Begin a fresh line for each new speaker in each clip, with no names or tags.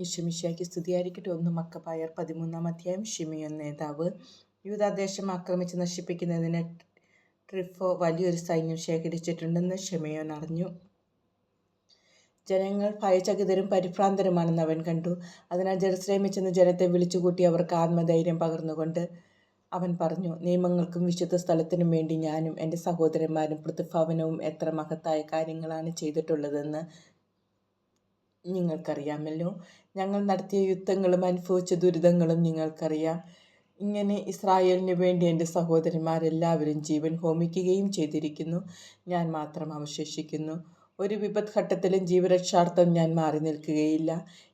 ഈശോമിശിയാക്കി സ്തുതിയായിരിക്കട്ടെ. ഒന്ന് മക്കപ്പായർ പതിമൂന്നാം അധ്യായം. ഷിമിയോൻ നേതാവ്. യൂതാദേശം ആക്രമിച്ച് നശിപ്പിക്കുന്നതിന് ട്രിഫോ വലിയൊരു സൈന്യം ശേഖരിച്ചിട്ടുണ്ടെന്ന് ഷിമിയോൻ അറിഞ്ഞു. ജനങ്ങൾ ഭയചകിതരും പരിഭ്രാന്തരുമാണെന്ന് അവൻ കണ്ടു. അതിനാൽ ജെറുസലേമിൽ ചെന്ന് ജനത്തെ വിളിച്ചുകൂട്ടി അവർക്ക് ആത്മധൈര്യം പകർന്നുകൊണ്ട് അവൻ പറഞ്ഞു നിയമങ്ങൾക്കും വിശുദ്ധ സ്ഥലത്തിനും വേണ്ടി ഞാനും എന്റെ സഹോദരന്മാരും പ്രതിഭവനവും എത്ര മഹത്തായ കാര്യങ്ങളാണ് ചെയ്തിട്ടുള്ളതെന്ന് നിങ്ങൾക്കറിയാമല്ലോ. ഞങ്ങൾ നടത്തിയ യുദ്ധങ്ങളും അനുഭവിച്ച ദുരിതങ്ങളും നിങ്ങൾക്കറിയാം. ഇങ്ങനെ ഇസ്രായേലിന് വേണ്ടി എന്റെ സഹോദരന്മാരെല്ലാവരും ജീവൻ ഹോമിക്കുകയും ചെയ്തിരിക്കുന്നു. ഞാൻ മാത്രം അവശേഷിക്കുന്നു. ഒരു വിപത് ഘട്ടത്തിലും ജീവരക്ഷാർത്ഥം ഞാൻ മാറി നിൽക്കുകയില്ല.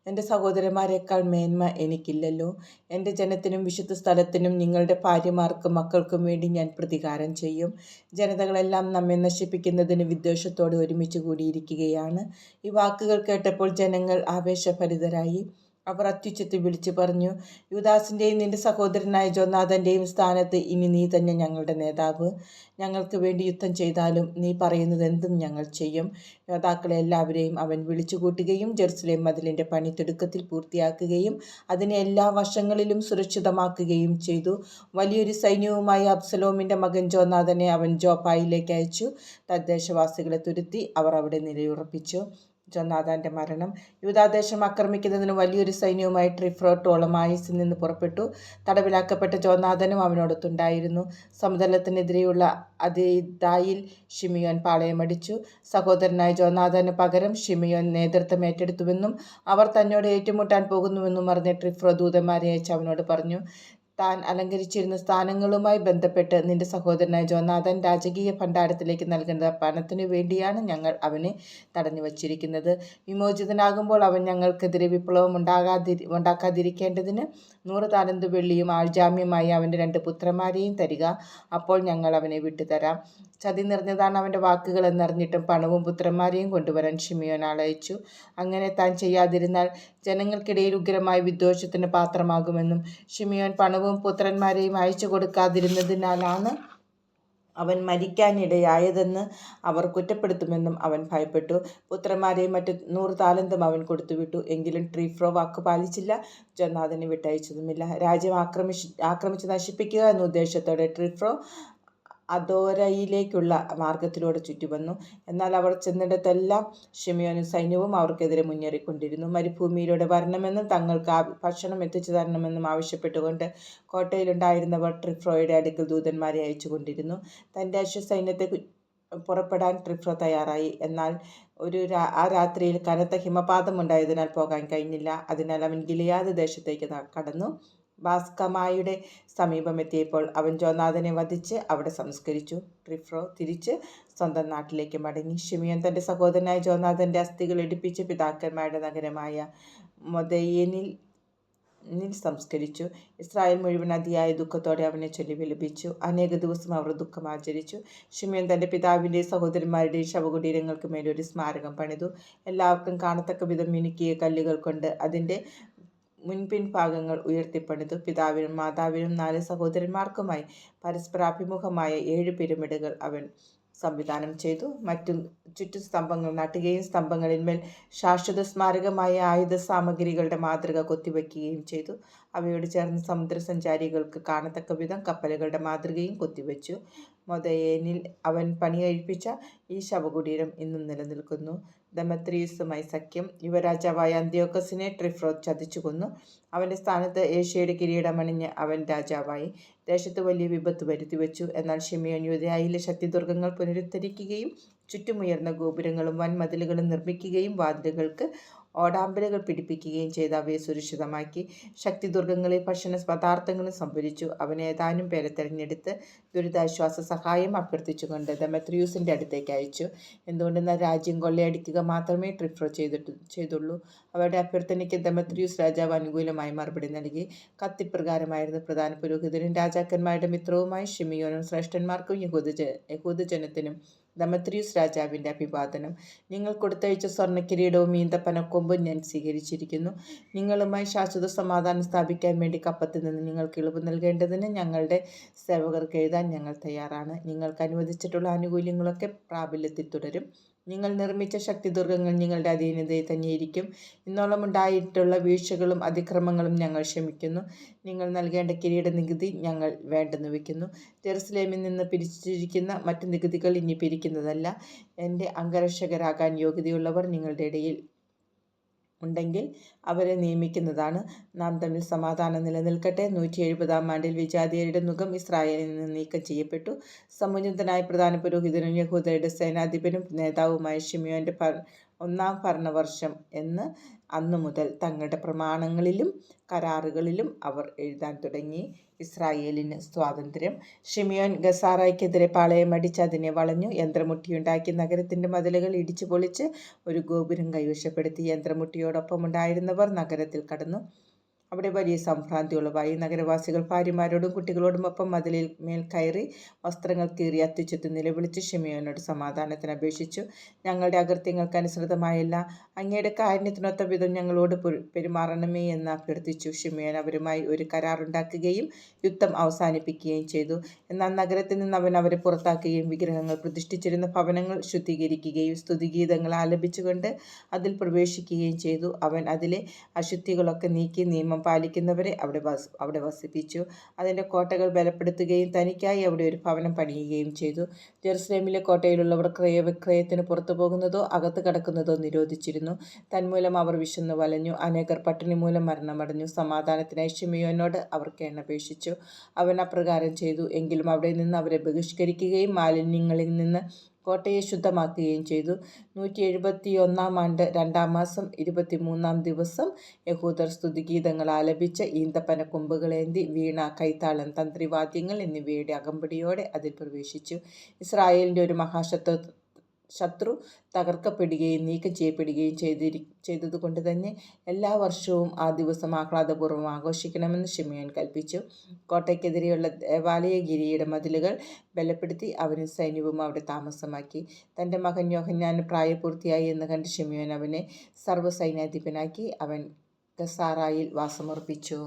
എന്റെ സഹോദരന്മാരെക്കാൾ മേന്മ എനിക്കില്ലല്ലോ. എന്റെ ജനത്തിനും വിശുദ്ധ സ്ഥലത്തിനും നിങ്ങളുടെ ഭാര്യമാർക്കും മക്കൾക്കും വേണ്ടി ഞാൻ പ്രതികാരം ചെയ്യും. ജനതകളെല്ലാം നമ്മെ നശിപ്പിക്കുന്നതിന് വിദ്വേഷത്തോടെ ഒരുമിച്ച് കൂടിയിരിക്കുകയാണ്. ഈ വാക്കുകൾ കേട്ടപ്പോൾ ജനങ്ങൾ ആവേശഭരിതരായി. അവർ അത്യുച്ചത്തിൽ വിളിച്ചു പറഞ്ഞു യുദാസിന്റെയും നിന്റെ സഹോദരനായ ജോനാഥന്റെയും സ്ഥാനത്ത് ഇനി നീ തന്നെ ഞങ്ങളുടെ നേതാവ്. ഞങ്ങൾക്ക് വേണ്ടി യുദ്ധം ചെയ്താലും നീ പറയുന്നത് എന്തും ഞങ്ങൾ ചെയ്യും. യോദ്ധാക്കളെ എല്ലാവരെയും അവൻ വിളിച്ചുകൂട്ടുകയും ജെറുസലേം മതിലിന്റെ പണി തിടുക്കത്തിൽ പൂർത്തിയാക്കുകയും അതിനെ എല്ലാ വശങ്ങളിലും സുരക്ഷിതമാക്കുകയും ചെയ്തു. വലിയൊരു സൈന്യവുമായി അബ്സലോമിന്റെ മകൻ ജോനാഥനെ അവൻ ജോപ്പായിലേക്ക് അയച്ചു. തദ്ദേശവാസികളെ തുരുത്തി അവർ അവിടെ നിലയുറപ്പിച്ചു. ജൊന്നാഥാന്റെ മരണം. യൂതാദേശം ആക്രമിക്കുന്നതിന് വലിയൊരു സൈന്യവുമായി ട്രിഫ്രോ ടോളമായിസിൽ നിന്ന് പുറപ്പെട്ടു. തടവിലാക്കപ്പെട്ട ജോനാഥനും അവനോടൊത്തുണ്ടായിരുന്നു. സമതലത്തിനെതിരെയുള്ള അതിദായിൽ ഷിമിയോൻ പാളയമടിച്ചു സഹോദരനായ ജോനാഥന് പകരം ഷിമിയോൻ നേതൃത്വം ഏറ്റെടുത്തുവെന്നും അവർ തന്നോട് ഏറ്റുമുട്ടാൻ പോകുന്നുവെന്നും അറിഞ്ഞ ട്രിഫ്രോ ദൂതന്മാരെ അയച്ച് അവനോട് പറഞ്ഞു. താൻ അലങ്കരിച്ചിരുന്ന സ്ഥാനങ്ങളുമായി ബന്ധപ്പെട്ട് നിന്റെ സഹോദരനായ ജോനാഥൻ രാജകീയ ഭണ്ഡാരത്തിലേക്ക് നൽകുന്ന പണത്തിനു വേണ്ടിയാണ് ഞങ്ങൾ അവനെ തടഞ്ഞു വച്ചിരിക്കുന്നത്. വിമോചിതനാകുമ്പോൾ അവൻ ഞങ്ങൾക്കെതിരെ വിപ്ലവം ഉണ്ടാകാതിരി ഉണ്ടാക്കാതിരിക്കേണ്ടതിന് നൂറ് താലന്ത് വെള്ളിയും ആൾജാമ്യമായി അവന്റെ രണ്ട് പുത്രന്മാരെയും തരിക. അപ്പോൾ ഞങ്ങൾ അവനെ വിട്ടുതരാം. ചതി നിറഞ്ഞതാണ് അവന്റെ വാക്കുകൾ എന്നറിഞ്ഞിട്ടും പണവും പുത്രന്മാരെയും കൊണ്ടുവരാൻ ഷിമിയോൻ ആളയച്ചു. അങ്ങനെ താൻ ചെയ്യാതിരുന്നാൽ ജനങ്ങൾക്കിടയിൽ ഉഗ്രമായ വിദ്വേഷത്തിന് പാത്രമാകുമെന്നും ഷിമിയോൻ പണവും പുത്രന്മാരെയും അയച്ചു കൊടുക്കാതിരുന്നതിനാലാണ് അവൻ മരിക്കാനിടയായതെന്ന് അവർ കുറ്റപ്പെടുത്തുമെന്നും അവൻ ഭയപ്പെട്ടു. പുത്രന്മാരെയും മറ്റ് നൂറ് താലന്തും അവൻ കൊടുത്തുവിട്ടു. എങ്കിലും ട്രീഫ്രോ വാക്ക് പാലിച്ചില്ല. ജൊന്നാഥനെ വിട്ടയച്ചതുമില്ല. രാജ്യം ആക്രമിച്ച് ആക്രമിച്ച് നശിപ്പിക്കുക എന്ന ഉദ്ദേശത്തോടെ ട്രീഫ്രോ അദോരയിലേക്കുള്ള മാർഗത്തിലൂടെ ചുറ്റിവന്നു എന്നാൽ അവർ ചെന്നിടത്തെല്ലാം ഷിമിയോനും സൈന്യവും അവർക്കെതിരെ മുന്നേറിക്കൊണ്ടിരുന്നു. മരുഭൂമിയിലൂടെ വരണമെന്നും തങ്ങൾക്ക് ഭക്ഷണം എത്തിച്ചു തരണമെന്നും ആവശ്യപ്പെട്ടുകൊണ്ട് കോട്ടയിലുണ്ടായിരുന്നവർ ട്രിഫ്രോയുടെ അടുക്കൽ ദൂതന്മാരെ അയച്ചുകൊണ്ടിരുന്നു. തന്റെ അശ്വസൈന്യത്തെ പുറപ്പെടാൻ ട്രിഫ്രോ തയ്യാറായി. എന്നാൽ ഒരു ആ രാത്രിയിൽ കനത്ത ഹിമപാതമുണ്ടായതിനാൽ പോകാൻ കഴിഞ്ഞില്ല. അതിനാൽ അവൻ ഗിലിയാദ് ദേശത്തേക്ക് കടന്നു. ബാസ്കമായുടെ സമീപമെത്തിയപ്പോൾ അവൻ ജോനാഥനെ വധിച്ച് അവിടെ സംസ്കരിച്ചു. ട്രിഫ്രോ തിരിച്ച് സ്വന്തം നാട്ടിലേക്ക് മടങ്ങി. ഷിമിയൻ തന്റെ സഹോദരനായ ജോനാഥന്റെ അസ്ഥികൾ ഇടിപ്പിച്ച് പിതാക്കന്മാരുടെ നഗരമായ മൊദയ്യനിൽ നിൽ സംസ്കരിച്ചു. ഇസ്രായേൽ മുഴുവൻ അതിയായ ദുഃഖത്തോടെ അവനെ ചൊല്ലി വിലപിച്ചു. അനേക ദിവസം അവർ ദുഃഖം ആചരിച്ചു. ഷിമിയൻ തന്റെ പിതാവിന്റെ സഹോദരന്മാരുടെയും ശവകുടീരങ്ങൾക്ക് മേലൊരു സ്മാരകം പണിതു. എല്ലാവർക്കും കാണത്തക്ക വിധം മിനുക്കിയ കല്ലുകൾ കൊണ്ട് അതിന്റെ മുൻപിൻ ഭാഗങ്ങൾ ഉയർത്തിപ്പണിതു. പിതാവിനും മാതാവിനും നാല് സഹോദരന്മാർക്കുമായി പരസ്പരാഭിമുഖമായ ഏഴ് പിരമിഡുകൾ അവൻ സംവിധാനം ചെയ്തു. മറ്റു ചുറ്റു സ്തംഭങ്ങൾ നാട്ടുകയും സ്തംഭങ്ങളിന്മേൽ ശാശ്വത സ്മാരകമായ ആയുധ സാമഗ്രികളുടെ മാതൃക കൊത്തിവെക്കുകയും ചെയ്തു. അവയോട് ചേർന്ന് സമുദ്രസഞ്ചാരികൾക്ക് കാണത്തക്ക വിധം കപ്പലുകളുടെ മാതൃകയും കൊത്തിവെച്ചു. മൊതയേനിൽ അവൻ പണികഴിപ്പിച്ച ഈ ശവകുടീരം ഇന്നും നിലനിൽക്കുന്നു. ദമത്രിയുസുമായി സഖ്യം യുവരാജാവായ അന്ത്യോക്കസിനെ ട്രിഫ്രോ ചതിച്ചു കൊന്നു അവന്റെ സ്ഥാനത്ത് ഏഷ്യയുടെ കിരീടമണിഞ്ഞ് അവൻ രാജാവായി. ദേശത്ത് വലിയ വിപത്ത് വരുത്തിവെച്ചു. എന്നാൽ ഷിമിയോൻ യുദ്ധയായിലെ ശക്തിദുർഗങ്ങൾ പുനരുദ്ധരിക്കുകയും ചുറ്റുമുയർന്ന ഗോപുരങ്ങളും വൻമതിലുകളും നിർമ്മിക്കുകയും വാതിലുകൾക്ക് ഓടാമ്പലുകൾ പിടിപ്പിക്കുകയും ചെയ്ത് അവയെ സുരക്ഷിതമാക്കി. ശക്തിദുർഗങ്ങളിൽ ഭക്ഷണ പദാർത്ഥങ്ങളും സംഭരിച്ചു. അവൻ ഏതാനും പേരെ തിരഞ്ഞെടുത്ത് ദുരിതാശ്വാസ സഹായം അഭ്യർത്ഥിച്ചുകൊണ്ട് ദമത്രിയൂസിന്റെ അടുത്തേക്ക് അയച്ചു. എന്തുകൊണ്ടെന്നാൽ രാജ്യം കൊള്ളയടിക്കുക മാത്രമേ ട്രിഫ്രോ ചെയ്തിട്ട് ചെയ്തുള്ളൂ. അവരുടെ അഭ്യർത്ഥനയ്ക്ക് ദമത്രിയൂസ് രാജാവ് അനുകൂലമായി മറുപടി നൽകി. കത്തിപ്രകാരമായിരുന്നു പ്രധാന പുരോഹിതനും രാജാക്കന്മാരുടെ മിത്രവുമായി ഷിമിയോനും ശ്രേഷ്ഠന്മാർക്കും യഹൂദ യഹൂദജനത്തിനും ദമത്രിയൂസ് രാജാവിന്റെ അഭിവാദനം. നിങ്ങൾ കൊടുത്തയച്ച സ്വർണക്കിരീടവും ഈന്തപ്പനക്കൊമ്പും ഞാൻ സ്വീകരിച്ചിരിക്കുന്നു. നിങ്ങളുമായി ശാശ്വത സമാധാനം സ്ഥാപിക്കാൻ വേണ്ടി കപ്പത്തിൽ നിന്ന് നിങ്ങൾക്ക് ഇളവ് നൽകേണ്ടതിന് ഞങ്ങളുടെ സേവകർക്ക് എഴുതാൻ ഞങ്ങൾ തയ്യാറാണ്. നിങ്ങൾക്ക് അനുവദിച്ചിട്ടുള്ള ആനുകൂല്യങ്ങളൊക്കെ പ്രാബല്യത്തിൽ തുടരും. നിങ്ങൾ നിർമ്മിച്ച ശക്തിദുർഗങ്ങൾ നിങ്ങളുടെ അധീനതയിൽ തന്നെയിരിക്കും. ഇന്നോളം ഉണ്ടായിട്ടുള്ള വീഴ്ചകളും അതിക്രമങ്ങളും ഞങ്ങൾ ക്ഷമിക്കുന്നു. നിങ്ങൾ നൽകേണ്ട കിരീട നികുതി ഞങ്ങൾ വേണ്ടെന്ന് വയ്ക്കുന്നു. ജെറുസലേമിൽ നിന്ന് പിരിച്ചിരിക്കുന്ന മറ്റു നികുതികൾ ഇനി പിരിക്കുന്നതല്ല. എന്റെ അംഗരക്ഷകരാകാൻ യോഗ്യതയുള്ളവർ നിങ്ങളുടെ ഇടയിൽ ഉണ്ടെങ്കിൽ അവരെ നിയമിക്കുന്നതാണ്. നാം തമ്മിൽ സമാധാനം നിലനിൽക്കട്ടെ. നൂറ്റി എഴുപതാം ആണ്ടിൽ വിജാതിയരുടെ മുഖം ഇസ്രായേലിൽ നിന്ന് നീക്കം ചെയ്യപ്പെട്ടു. സമുന്നതനായ പ്രധാന പുരോഹിതനും യഹൂദരുടെ സേനാധിപനും നേതാവുമായ ഷിമിയോന്റെ ഒന്നാം ഭരണവർഷം എന്ന് അന്നു മുതൽ തങ്ങളുടെ പ്രമാണങ്ങളിലും കരാറുകളിലും അവർ എഴുതാൻ തുടങ്ങി. ഇസ്രായേലിന് സ്വാതന്ത്ര്യം. ഷിമിയോൻ ഗസാറായ്ക്കെതിരെ പാളയമടിച്ച് അതിനെ വളഞ്ഞു. യന്ത്രമുട്ടിയുണ്ടാക്കി നഗരത്തിന്റെ മതിലുകൾ ഇടിച്ചു പൊളിച്ച് ഒരു ഗോപുരം കൈവശപ്പെടുത്തി. യന്ത്രമുട്ടിയോടൊപ്പം ഉണ്ടായിരുന്നവർ നഗരത്തിൽ കടന്നു. അവിടെ വലിയ സംഭ്രാന്തിയുള്ളവായി നഗരവാസികൾ ഭാര്യമാരോടും കുട്ടികളോടുമൊപ്പം മതിലിൽ മേൽ കയറി വസ്ത്രങ്ങൾ കീറി അത്യുച്ചത്തിൽ നിലവിളിച്ച് ഷിമിയോനോട് സമാധാനത്തിന് അപേക്ഷിച്ചു. ഞങ്ങളുടെ അകൃത്യങ്ങൾക്ക് അനുസൃതമായല്ല അങ്ങയുടെ കാരുണ്യത്തിനൊത്ത വിധം ഞങ്ങളോട് പെരുമാറണമേ എന്ന് അഭ്യർത്ഥിച്ചു. ഷിമിയോൻ അവരുമായി ഒരു കരാറുണ്ടാക്കുകയും യുദ്ധം അവസാനിപ്പിക്കുകയും ചെയ്തു. എന്നാൽ നഗരത്തിൽ നിന്ന് അവൻ അവരെ പുറത്താക്കുകയും വിഗ്രഹങ്ങൾ പ്രതിഷ്ഠിച്ചിരുന്ന ഭവനങ്ങൾ ശുദ്ധീകരിക്കുകയും സ്തുതിഗീതങ്ങൾ ആലപിച്ചുകൊണ്ട് അതിൽ പ്രവേശിക്കുകയും ചെയ്തു. അവൻ അതിലെ അശുദ്ധികളൊക്കെ നീക്കി നിയമം പാലിക്കുന്നവരെ അവിടെ വസ് അവിടെ വസിപ്പിച്ചു. അതിന്റെ കോട്ടകൾ ബലപ്പെടുത്തുകയും തനിക്കായി അവിടെ ഒരു ഭവനം പണിയുകയും ചെയ്തു. ജെറുസലേമിലെ കോട്ടയിലുള്ളവർ ക്രയവിക്രയത്തിന് പുറത്തു പോകുന്നതോ അകത്ത് കടക്കുന്നതോ നിരോധിച്ചിരുന്നു. തന്മൂലം അവർ വിശന്നു വലഞ്ഞു. അനേകർ പട്ടിണി മൂലം മരണമടഞ്ഞു. സമാധാനത്തിനായി ഷിമിയോനോട് അവർക്ക് എണ്ണപേക്ഷിച്ചു. അവൻ അപ്രകാരം ചെയ്തു. എങ്കിലും അവിടെ നിന്ന് അവരെ ബഹിഷ്കരിക്കുകയും മാലിന്യങ്ങളിൽ നിന്ന് കോട്ടയെ ശുദ്ധമാക്കുകയും ചെയ്തു. നൂറ്റി എഴുപത്തി ഒന്നാം ആണ്ട് രണ്ടാം മാസം ഇരുപത്തി മൂന്നാം ദിവസം യഹൂദർ സ്തുതിഗീതങ്ങൾ ആലപിച്ച ഈന്തപ്പന കൊമ്പുകളേന്തി വീണ കൈത്താളം തന്ത്രിവാദ്യങ്ങൾ എന്നിവയുടെ അകമ്പടിയോടെ അതിൽ പ്രവേശിച്ചു. ഇസ്രായേലിന്റെ ഒരു മഹാശത്രു ശത്രു തകർക്കപ്പെടുകയും നീക്കം ചെയ്യപ്പെടുകയും ചെയ്തിരി ചെയ്തതുകൊണ്ട് തന്നെ എല്ലാ വർഷവും ആ ദിവസം ആഹ്ലാദപൂർവം ആഘോഷിക്കണമെന്ന് ഷിമിയോൻ കൽപ്പിച്ചു. കോട്ടയ്ക്കെതിരെയുള്ള ദേവാലയഗിരിയുടെ മതിലുകൾ ബലപ്പെടുത്തി അവനും സൈന്യവും അവിടെ താമസമാക്കി. തന്റെ മകൻ യോഹന്നാന് പ്രായപൂർത്തിയായി എന്ന് കണ്ട് ഷിമിയോൻ അവനെ സർവസൈന്യാധിപനാക്കി അവൻ ഗസാറായിൽ വാസമർപ്പിച്ചു